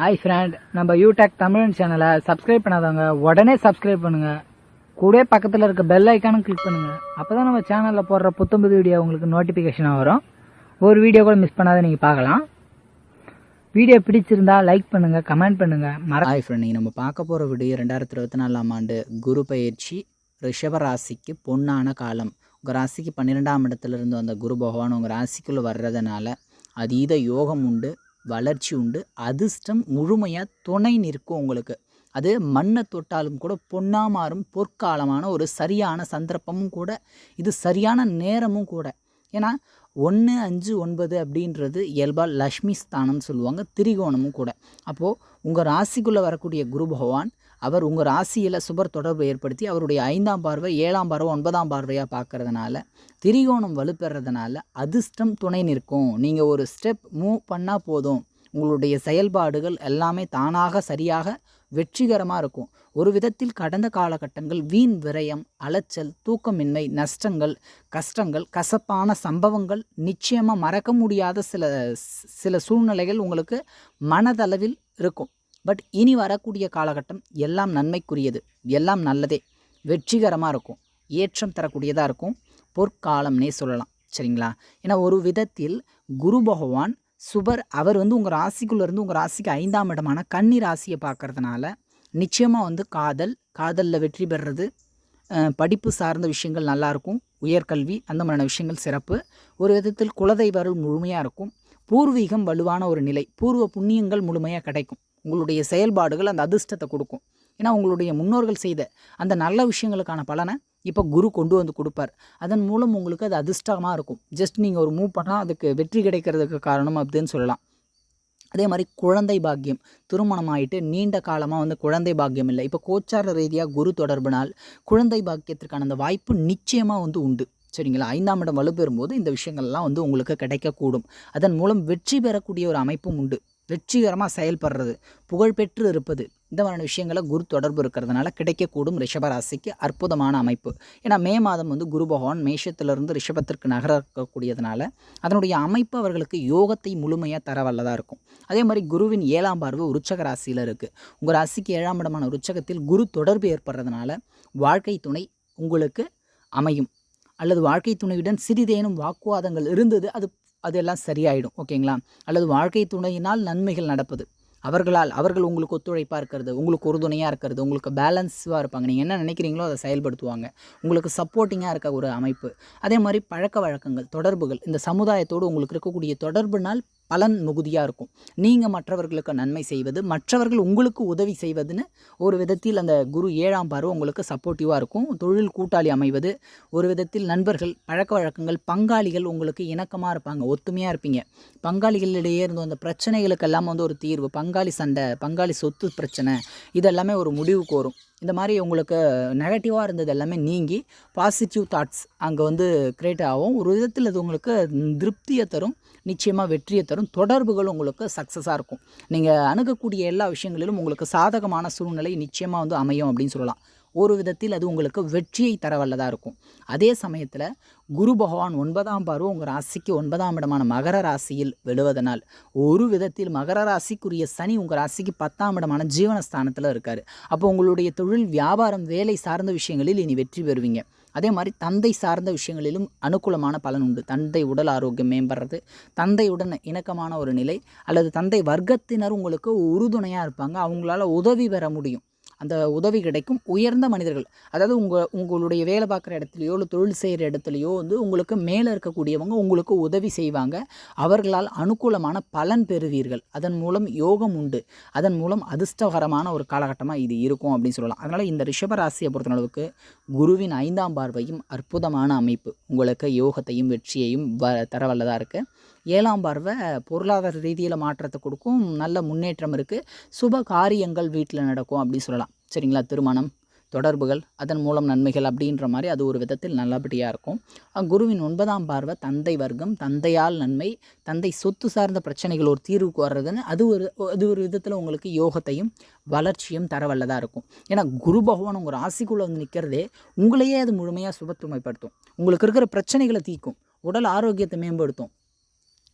Hi friend நம்ம யூடெக் தமிழன் சேனலை சப்ஸ்கிரைப் பண்ணாதவங்க உடனே சப்ஸ்கிரைப் பண்ணுங்க. கூட பக்கத்தில் இருக்க பெல் ஐக்கானும் கிளிக் பண்ணுங்க. அப்பதான் நம்ம சேனலில் போடுற புத்தம்புது வீடியோ உங்களுக்கு நோட்டிஃபிகேஷனாக வரும். ஒரு வீடியோ கூட மிஸ் பண்ணாத நீங்கள் பார்க்கலாம். வீடியோ பிடிச்சிருந்தா லைக் பண்ணுங்க கமெண்ட் பண்ணுங்க. மற ஹாய் ஃப்ரெண்ட் நீங்கள் நம்ம பார்க்க போகிற வீடியோ ரெண்டாயிரத்தி இருபத்தி நாலாம் ஆண்டு குரு பயிற்சி ரிஷப ராசிக்கு பொன்னான காலம். உங்கள் ராசிக்கு பன்னிரெண்டாம் இடத்துல இருந்து வந்த குரு பகவான் உங்கள் ராசிக்குள்ளே வர்றதுனால அதீத யோகம் உண்டு. வளர்ச்சி உண்டு. அதிர்ஷ்டம் முழுமையாக துணை நிற்கும் உங்களுக்கு. அது மண்ணை தொட்டாலும் கூட பொன்னா மாறும் பொற்காலமான ஒரு சரியான சந்தர்ப்பமும் கூட இது சரியான நேரமும் கூட. ஏன்னா ஒன்று அஞ்சு ஒன்பது அப்படின்றது இயல்பாக லக்ஷ்மி ஸ்தானம்னு சொல்லுவாங்க திரிகோணமும் கூட. அப்போது உங்கள் ராசிக்குள்ளே வரக்கூடிய குரு பகவான் அவர் உங்கள் ராசியில் சுபர் தொடர்பு ஏற்படுத்தி அவருடைய ஐந்தாம் பார்வை ஏழாம் பார்வை ஒன்பதாம் பார்வையாக பார்க்கறதுனால திரிகோணம் வலுப்பெறதுனால அதிர்ஷ்டம் துணை நிற்கும். நீங்கள் ஒரு ஸ்டெப் மூவ் பண்ணால் போதும். உங்களுடைய செயல்பாடுகள் எல்லாமே தானாக சரியாக வெற்றிகரமாக இருக்கும். ஒரு விதத்தில் கடந்த காலகட்டங்கள் வீண் விரயம் அலைச்சல் தூக்கமின்மை நஷ்டங்கள் கஷ்டங்கள் கசப்பான சம்பவங்கள் நிச்சயமாக மறக்க முடியாத சில சில சூழ்நிலைகள் உங்களுக்கு மனதளவில் இருக்கும். பட் இனி வரக்கூடிய காலகட்டம் எல்லாம் நன்மைக்குரியது. எல்லாம் நல்லதே. வெற்றிகரமாக இருக்கும். ஏற்றம் தரக்கூடியதாக இருக்கும். பொற்காலம்னே சொல்லலாம். சரிங்களா? ஏன்னா ஒரு விதத்தில் குரு பகவான் சுபர் அவர் வந்து உங்கள் ராசிக்குள்ளேருந்து உங்கள் ராசிக்கு ஐந்தாம் இடமான கன்னி ராசியை பார்க்கறதுனால நிச்சயமாக வந்து காதல் காதலில் வெற்றி பெறுறது படிப்பு சார்ந்த விஷயங்கள் நல்லாயிருக்கும் உயர்கல்வி அந்த மாதிரியான விஷயங்கள் சிறப்பு. ஒரு விதத்தில் குலதெய்வர்கள் முழுமையாக இருக்கும். பூர்வீகம் வலுவான ஒரு நிலை. பூர்வ புண்ணியங்கள் முழுமையாக கிடைக்கும். உங்களுடைய செயல்பாடுகள் அந்த அதிர்ஷ்டத்தை கொடுக்கும். ஏன்னா உங்களுடைய முன்னோர்கள் செய்த அந்த நல்ல விஷயங்களுக்கான பலனை இப்போ குரு கொண்டு வந்து கொடுப்பார். அதன் மூலம் உங்களுக்கு அது அதிர்ஷ்டமாக இருக்கும். ஜஸ்ட் நீங்கள் ஒரு மூவ் பண்ணால் அதுக்கு வெற்றி கிடைக்கிறதுக்கு காரணம் அப்படின்னு சொல்லலாம். அதே மாதிரி குழந்தை பாக்கியம். திருமணம் ஆகிட்டு நீண்ட காலமாக வந்து குழந்தை பாக்கியம் இல்லை. இப்போ கோச்சார ரீதியாக குரு தொடர்பினால் குழந்தை பாக்கியத்திற்கான அந்த வாய்ப்பு நிச்சயமாக வந்து உண்டு. சரிங்களா? ஐந்தாம் இடம் வலுப்பெறும்போது இந்த விஷயங்கள்லாம் வந்து உங்களுக்கு கிடைக்கக்கூடும். அதன் மூலம் வெற்றி பெறக்கூடிய ஒரு அமைப்பும் உண்டு. வெற்றிகரமாக செயல்படுறது புகழ்பெற்று இருப்பது. இந்த மாதிரியான விஷயங்களை குரு தொடர்பு இருக்கிறதுனால கிடைக்கக்கூடும் ரிஷபராசிக்கு அற்புதமான அமைப்பு. ஏன்னா மே மாதம் வந்து குரு பகவான் மேஷத்திலிருந்து ரிஷபத்திற்கு நகர இருக்கக்கூடியதுனால அதனுடைய அமைப்பு அவர்களுக்கு யோகத்தை முழுமையாக தர வல்லதாக இருக்கும். அதே மாதிரி குருவின் ஏழாம் பார்வை உருச்சக ராசியில் இருக்குது உங்கள் ராசிக்கு ஏழாம் இடமான உருச்சகத்தில் குரு தொடர்பு ஏற்படுறதுனால வாழ்க்கை துணை உங்களுக்கு அமையும். அல்லது வாழ்க்கை துணையுடன் சிறிதேனும் வாக்குவாதங்கள் இருந்தது அது அதெல்லாம் சரியாயிடும் ஓகேங்களா? அல்லது வாழ்க்கை துணையினால் நன்மைகள் நடப்பது. அவர்களால் அவர்கள் உங்களுக்கு ஒத்துழைப்பாக இருக்கிறது உங்களுக்கு உறுதுணையாக இருக்கிறது உங்களுக்கு பேலன்ஸாக இருப்பாங்க. நீங்கள் என்ன நினைக்கிறீங்களோ அதை செயல்படுத்துவாங்க. உங்களுக்கு சப்போர்ட்டிங்காக இருக்க ஒரு அமைப்பு. அதே மாதிரி பழக்க வழக்கங்கள் தொடர்புகள் இந்த சமுதாயத்தோடு உங்களுக்கு இருக்கக்கூடிய தொடர்புனால் பலன் மிகுதியாக இருக்கும். நீங்கள் மற்றவர்களுக்கு நன்மை செய்வது மற்றவர்கள் உங்களுக்கு உதவி செய்வதுன்னு ஒரு விதத்தில் அந்த குரு ஏழாம் பார்வை உங்களுக்கு சப்போர்ட்டிவாக இருக்கும். தொழில் கூட்டாளி அமைவது ஒரு விதத்தில் நண்பர்கள் பழக்க வழக்கங்கள் பங்காளிகள் உங்களுக்கு இணக்கமாக இருப்பாங்க ஒத்துமையாக இருப்பீங்க. பங்காளிகளிடையே இருந்து அந்த பிரச்சனைகளுக்கெல்லாம் வந்து ஒரு தீர்வு பங்காளி சண்டை பங்காளி சொத்து பிரச்சனை இதெல்லாமே ஒரு முடிவுக்கு வரும். இந்த மாதிரி உங்களுக்கு நெகட்டிவாக இருந்தது எல்லாமே நீங்கி பாசிட்டிவ் தாட்ஸ் அங்கே வந்து க்ரியேட் ஆகும். ஒரு விதத்தில் அது உங்களுக்கு திருப்தியை தரும் நிச்சயமாக வெற்றியை தரும் தொடர்புகள் உங்களுக்கு சக்ஸஸாக இருக்கும். நீங்கள் அணுகக்கூடிய எல்லா விஷயங்களிலும் உங்களுக்கு சாதகமான சூழ்நிலை நிச்சயமாக வந்து அமையும் அப்படின்னு சொல்லலாம். ஒரு விதத்தில் அது உங்களுக்கு வெற்றியை தரவல்லதாக இருக்கும். அதே சமயத்தில் குரு பகவான் ஒன்பதாம் பார்வை உங்கள் ராசிக்கு ஒன்பதாம் இடமான மகர ராசியில் விழுவதனால் ஒரு விதத்தில் மகர ராசிக்குரிய சனி உங்கள் ராசிக்கு பத்தாம் இடமான ஜீவனஸ்தானத்தில் இருக்கார். அப்போ உங்களுடைய தொழில் வியாபாரம் வேலை சார்ந்த விஷயங்களில் இனி வெற்றி பெறுவீங்க. அதே மாதிரி தந்தை சார்ந்த விஷயங்களிலும் அனுகூலமான பலன் உண்டு. தந்தை உடல் ஆரோக்கியம் மேம்படுறது தந்தையுடன் இணக்கமான ஒரு நிலை அல்லது தந்தை வர்க்கத்தினர் உங்களுக்கு உறுதுணையாக இருப்பாங்க. அவங்களால உதவி பெற முடியும். அந்த உதவி கிடைக்கும். உயர்ந்த மனிதர்கள் அதாவது உங்கள் உங்களுடைய வேலை பார்க்குற இடத்துலையோ இல்லை தொழில் செய்கிற இடத்துலையோ வந்து உங்களுக்கு மேலே இருக்கக்கூடியவங்க உங்களுக்கு உதவி செய்வாங்க. அவர்களால் அனுகூலமான பலன் பெறுவீர்கள். அதன் மூலம் யோகம் உண்டு. அதன் மூலம் அதிர்ஷ்டகரமான ஒரு காலகட்டமாக இது இருக்கும் அப்படின்னு சொல்லலாம். அதனால் இந்த ரிஷபராசியை பொறுத்தளவுக்கு குருவின் ஐந்தாம் பார்வையும் அற்புதமான அமைப்பு. உங்களுக்கு யோகத்தையும் வெற்றியையும் வ தரவல்லதாக இருக்குது ஏழாம் பார்வை பொருளாதார ரீதியில் மாற்றத்தை கொடுக்கும். நல்ல முன்னேற்றம் இருக்குது சுப காரியங்கள் வீட்டில் நடக்கும் அப்படின்னு சொல்லலாம். சரிங்களா திருமணம் தொடர்புகள் அதன் மூலம் நன்மைகள் அப்படின்ற மாதிரி அது ஒரு விதத்தில் நல்லபடியாக இருக்கும். குருவின் ஒன்பதாம் பார்வை தந்தை வர்க்கம் தந்தையால் நன்மை தந்தை சொத்து சார்ந்த பிரச்சனைகள் ஒரு தீர்வுக்கு வர்றதுன்னு அது ஒரு அது ஒரு விதத்தில் உங்களுக்கு யோகத்தையும் வளர்ச்சியும் தரவல்லதாக இருக்கும். ஏன்னா குரு பகவான் உங்கள் ராசிக்குள்ளே வந்து நிற்கிறதே உங்களையே அது முழுமையாக சுபத்துமைப்படுத்தும் உங்களுக்கு இருக்கிற பிரச்சனைகளை தீர்க்கும். உடல் ஆரோக்கியத்தை மேம்படுத்தும்.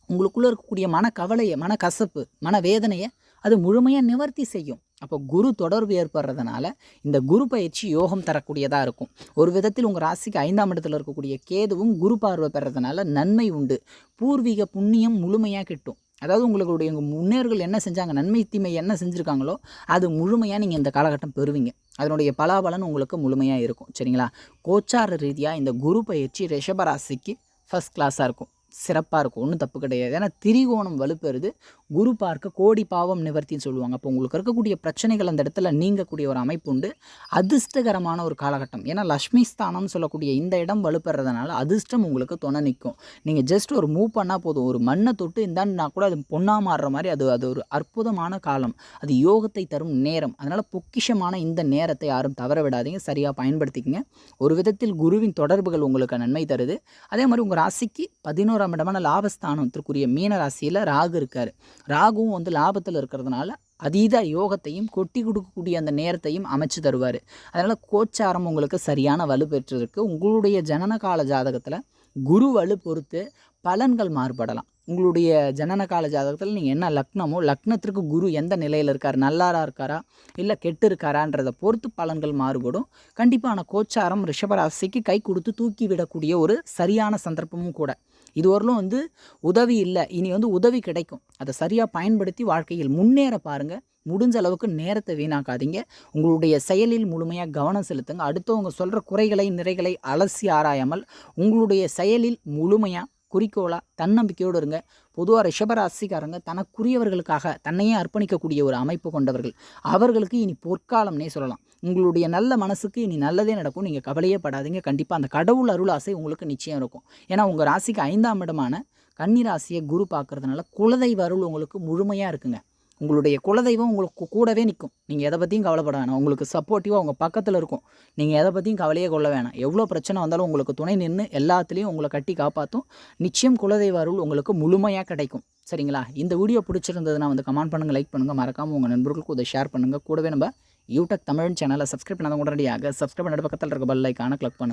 உங்களுக்குள்ளே இருக்கக்கூடிய மன கவலையை மன கசப்பு மன வேதனையை அது முழுமையாக நிவர்த்தி செய்யும். அப்போ குரு தொடர்பு ஏற்படுறதுனால இந்த குரு பயிற்சி யோகம் தரக்கூடியதாக இருக்கும். ஒரு விதத்தில் உங்கள் ராசிக்கு ஐந்தாம் இடத்துல இருக்கக்கூடிய கேதுவும் குரு பார்வை பெறதுனால நன்மை உண்டு. பூர்வீக புண்ணியம் முழுமையாக கிட்டும். அதாவது உங்களுடைய உங்கள் முன்னேறுகள் என்ன செஞ்சாங்க நன்மை தீமை என்ன செஞ்சுருக்காங்களோ அது முழுமையாக நீங்கள் இந்த காலகட்டம் பெறுவீங்க. அதனுடைய பலாபலன் உங்களுக்கு முழுமையாக இருக்கும். சரிங்களா? கோச்சார ரீதியாக இந்த குரு பயிற்சி ரிஷபராசிக்கு ஃபஸ்ட் கிளாஸாக இருக்கும். சிறப்பாக இருக்கும். ஒன்றும் தப்பு கிடையாது. ஏன்னா திரிகோணம் வலுப்பெறுது. குரு பார்க்க கோடி பாவம் நிவர்த்தின்னு சொல்லுவாங்க. அப்போ உங்களுக்கு இருக்கக்கூடிய பிரச்சனைகள் அந்த இடத்துல நீங்கக்கூடிய ஒரு அமைப்பு உண்டு. அதிர்ஷ்டகரமான ஒரு காலகட்டம். ஏன்னா லக்ஷ்மி ஸ்தானம்னு சொல்லக்கூடிய இந்த இடம் வலுப்பெறதுனால அதிர்ஷ்டம் உங்களுக்கு துணை நிற்கும் நீங்கள் ஜஸ்ட் ஒரு மூவ் பண்ணால் போதும். ஒரு மண்ணை தொட்டு இந்தாண்டுனா கூட அது பொண்ணாக மாறுற மாதிரி அது அது ஒரு அற்புதமான காலம். அது யோகத்தை தரும் நேரம். அதனால் பொக்கிஷமான இந்த நேரத்தை யாரும் தவற விடாதீங்க. சரியாக பயன்படுத்திக்கங்க. ஒரு விதத்தில் குருவின் தொடர்புகள் உங்களுக்கு நன்மை தருது. அதே மாதிரி உங்கள் ராசிக்கு பதினோராம் இடமான லாபஸ்தானத்திற்குரிய மீன ராசியில் ராகு இருக்கார். ராகுவும் வந்து லாபத்தில் இருக்கிறதுனால அதீத யோகத்தையும் கொட்டி கொடுக்கக்கூடிய அந்த நேரத்தையும் அமைச்சு தருவார். அதனால் கோச்சாரம் உங்களுக்கு சரியான வலு பெற்றிருக்கு. உங்களுடைய ஜனன கால ஜாதகத்தில் குரு வலு பொறுத்து பலன்கள் மாறுபடலாம். உங்களுடைய ஜனன கால ஜாதகத்தில் நீங்கள் என்ன லக்னமோ லக்னத்திற்கு குரு எந்த நிலையில் இருக்கார் நல்லாரா இருக்காரா இல்லை கெட்டு இருக்காரான்றதை பொறுத்து பலன்கள் மாறுபடும். கண்டிப்பான கோச்சாரம் ரிஷபராசிக்கு கை கொடுத்து தூக்கி விடக்கூடிய ஒரு சரியான சந்தர்ப்பமும் கூட. இதுவரையிலும் வந்து உதவி இல்லை. இனி வந்து உதவி கிடைக்கும். அதை சரியாக பயன்படுத்தி வாழ்க்கையில் முன்னேற பாருங்கள் முடிஞ்ச அளவுக்கு நேரத்தை வீணாக்காதீங்க. உங்களுடைய செயலில் முழுமையாக கவனம் செலுத்துங்க. அடுத்தவங்க சொல்கிற குறைகளை நிறைகளை அலசி ஆராயாமல் உங்களுடைய செயலில் முழுமையாக குறிக்கோளாக தன்னம்பிக்கையோடு இருங்க. பொதுவாக ரிஷபராசிக்காரங்க தனக்குரியவர்களுக்காக தன்னையே அர்ப்பணிக்கக்கூடிய ஒரு அமைப்பு கொண்டவர்கள். அவர்களுக்கு இனி பொற்காலம்னே சொல்லலாம். உங்களுடைய நல்ல மனசுக்கு இனி நல்லதே நடக்கும். நீங்கள் கவலையே படாதீங்க. கண்டிப்பாக அந்த கடவுள் அருள் ஆசை உங்களுக்கு நிச்சயம் இருக்கும். ஏன்னா உங்கள் ராசிக்கு ஐந்தாம் இடமான கன்னிராசியை குரு பார்க்கறதுனால குலதெய்வ அருள் உங்களுக்கு முழுமையாக இருக்குங்க. உங்களுடைய குலதெய்வம் உங்களுக்கு கூடவே நிற்கும் நீங்கள் எதை பற்றியும் கவலைப்பட வேணாம். உங்களுக்கு சப்போர்ட்டிவாக உங்கள் பக்கத்தில் இருக்கும். நீங்கள் எதை பற்றியும் கவலையே கொள்ள வேணாம். எவ்வளோ பிரச்சனை வந்தாலும் உங்களுக்கு துணை நின்று எல்லாத்துலேயும் உங்களை கட்டி காப்பாற்றும் நிச்சயம் குலதெய்வ அருள் உங்களுக்கு முழுமையாக கிடைக்கும். சரிங்களா? இந்த வீடியோ பிடிச்சிருந்ததுன்னா வந்து கமெண்ட் பண்ணுங்கள் லைக் பண்ணுங்கள் மறக்காமல் உங்கள் நண்பர்களுக்கு இதை ஷேர் பண்ணுங்கள் கூடவே நம்ம யூடியூப் தமிழ் சேனலை சப்ஸ்கிரைப் பண்ணாத உடனடியாக சப்ஸ்கிரைப் பண்ணுற பக்கத்தில் இருக்க பெல் ஐக்கான கிளிக் பண்ணுங்கள்